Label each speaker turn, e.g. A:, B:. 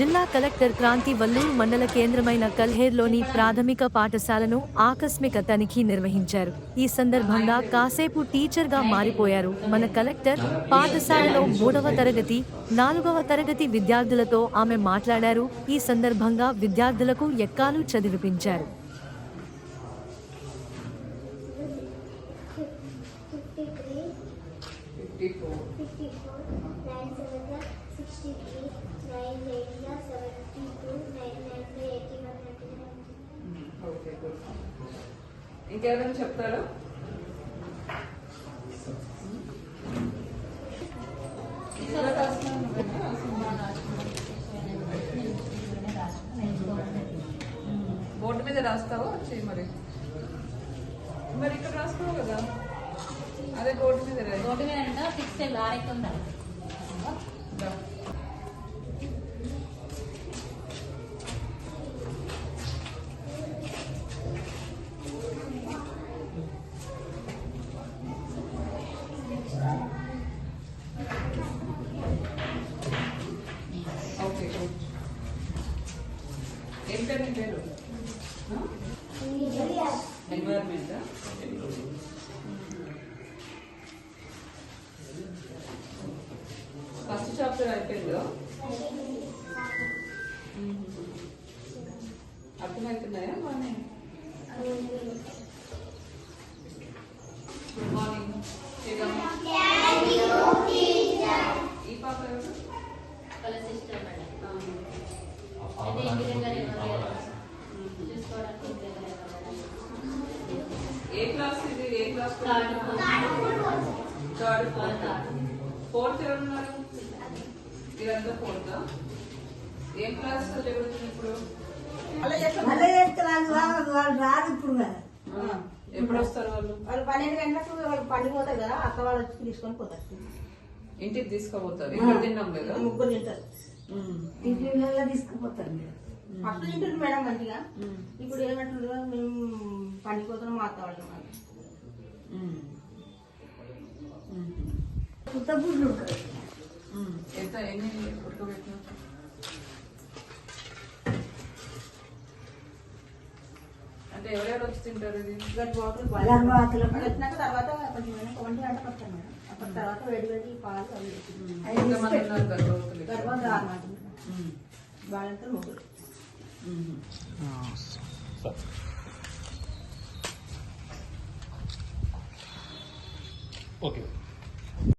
A: జిల్లా కలెక్టర్ క్రాంతి వల్లూరు మండల కేంద్రమైన కల్హేర్లోని ప్రాథమిక పాఠశాలను ఆకస్మిక తనిఖీ నిర్వహించారు. ఈ సందర్భంగా కాసేపు టీచర్గా మారిపోయారు. మన కలెక్టర్ పాఠశాలలో మూడవ తరగతి నాలుగవ తరగతి విద్యార్థులతో ఆమె మాట్లాడారు. ఈ సందర్భంగా విద్యార్థులకు ఎక్కాలు చదివిపించారు.
B: fifty three, fifty four, nine seven
C: okay good ఇంకెవరైనా చెప్తారా? బోర్డు మీద రాస్తావా వచ్చి మరి? మరి ఇక్కడ రాస్తావు కదా? అదే బోర్డు మీద.
D: రోడ్డు మీద అంటే సిక్స్ లారెక్కి ఉండాలి
C: ఏం పేరు నీ పేరు ఎన్వైర్మెంట్ ఫస్ట్ చాప్టర్ అయిపోయిందో అర్థమవుతున్నాయా బాగానే గుడ్ మార్నింగ్ ఈ పాప ఎవరు
D: వాళ్ళ సిస్టర్ మేడం
C: ఏ క్లాస్ ఇది? ఏ class
D: third
C: third fourth fourth ఎవరు ఉన్నారు మీరంతా ఫోర్త్ ఏం క్లాస్ చదువుతుంది ఇప్పుడు?
E: వాళ్ళు ఇప్పుడు కదా
C: ఎప్పుడు వస్తారు వాళ్ళు?
E: వాళ్ళు పన్నెండు గంటలకు వాళ్ళు పండుగ పోతారు కదా అక్క వాళ్ళు వచ్చి తీసుకొని పోతారు.
C: ఇంటికి తీసుకుపోతారు. ఇక్కడ తిన్నాం లేదా
E: ముగ్గురు తింటారు. టిఫిన్లలో తీసుకుపోతారు ఫస్ట్ తింటారు మేడం మంచిగా? ఇప్పుడు ఏమంటారు మేము పండుగ పోతున్నాం మా అక్క వాళ్ళు
C: ఉమ్, ఉమ్,
E: కొత్త
C: ఉమ్. ఎంత? ఎన్ని ఉడకబెట్టినా అంటే ఎవరెవరు వచ్చి తింటారు ఇది?
E: తర్వాత అప్పటి తర్వాత వేడి వేడి పాలు వాళ్ళంతా ముగ్గురు.
F: ఓకే.